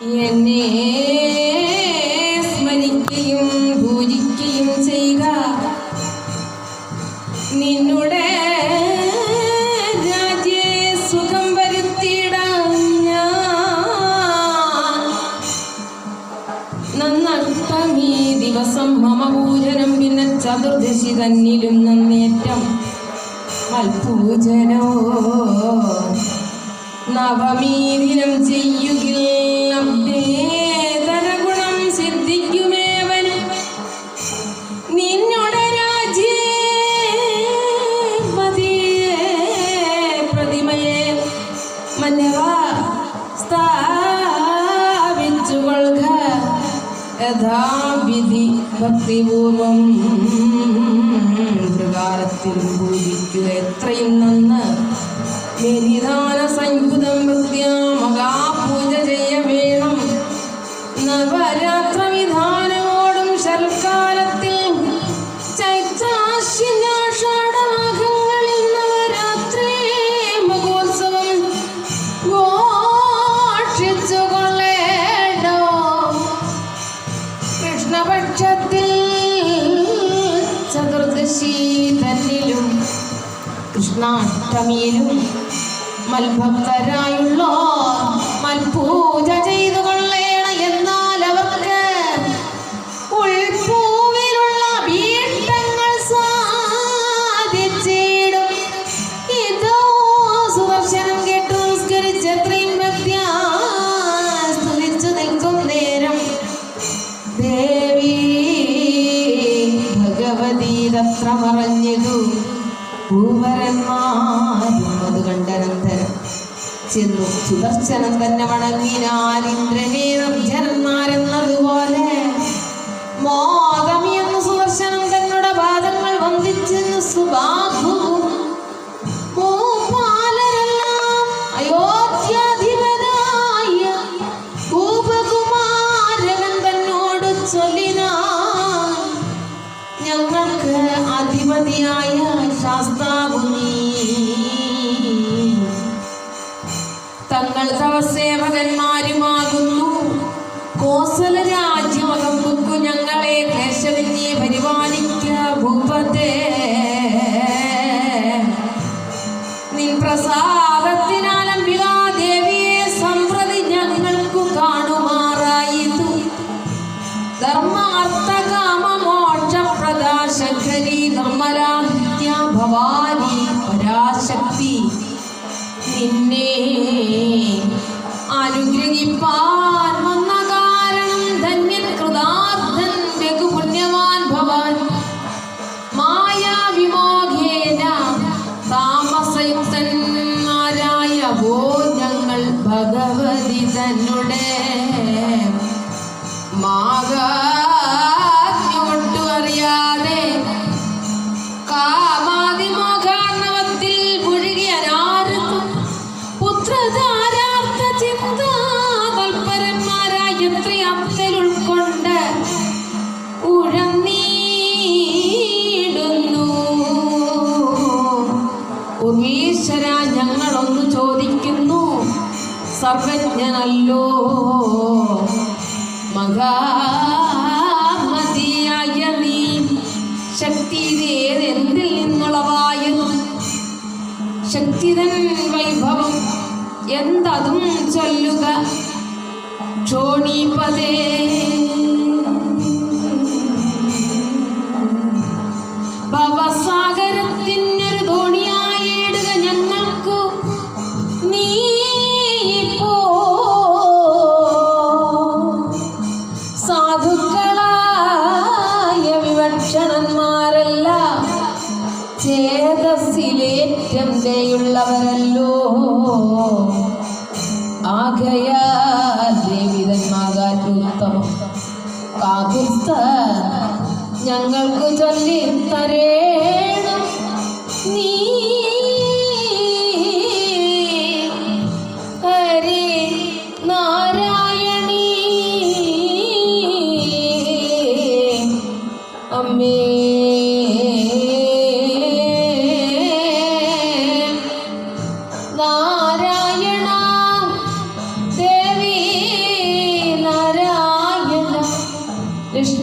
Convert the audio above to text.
എന്നെ സ്മരിക്കുകയും പൂജിക്കുകയും ചെയ്യുക. നിന്നുടെ സുഖം ഞാൻ. ദിവസം മമ പിന്നെ ചതുർദശി തന്നിലും നന്നേറ്റം. മൽപൂജനോ നവമീ യഥാവിധി ഭക്തിപൂർവം പ്രകാരത്തിൽ പൂജിക്കുക. എത്രയും നന്ന് ബലിദാന കൃഷ്ണപക്ഷത്തിൽ ചതുർദശി തന്നിലും കൃഷ്ണാഷ്ടമിയിലും മൽഭക്തരായുള്ള ഭൂവരന്മാരും അത് കണ്ടനന്തരം. ചെന്നു സുദർശനം തന്നെ വണങ്ങിനാൽ ഇന്ദ്രനേ നിർജനന്മാരെന്നതുപോലെ മോദമി അധിപതിയായ ശാസ്താവുനി തങ്ങൾ തവസേവകന്മാരുമാകുന്നു കോസല രാജ്യമകമ്പുക്കു ഞങ്ങളെ ക്ലേശവിന്യെ പരിപാലിക്ക ഭൂപതേ. നിൻ പ്രസാദത്തിനാൽ നിന്നെ അനുഗ്രഹിപ്പാൻ വന്ന കാരണം ധന്യൻ കൃതാർത്ഥൻ രഘുപുണ്യവാൻ ഭവാൻ. മായാവിമോഹേന താമസയുക്തന്മാരായ ഭോ ഞങ്ങൾ ഭഗവതി തന്നെ മാകാജ്ഞൊട്ടു ഉർവീശ്വര ഞങ്ങളൊന്ന് ചോദിക്കുന്നു. സർവജ്ഞനല്ലോ. മഹാമതിയായ നീ ശക്തി എന്തിൽ നിന്നുള്ളവായും ശക്തിതൻ വൈഭവം എന്തതും ചൊല്ലുക. ക്ഷോണീപതേ ചേതസ്സിലേറ്റം ദയുള്ളവരല്ലോ ആകയാ ദേവിതന്മാകാൻ ഉത്തമം കാകുത്ത ഞങ്ങൾക്ക് ചൊല്ലി This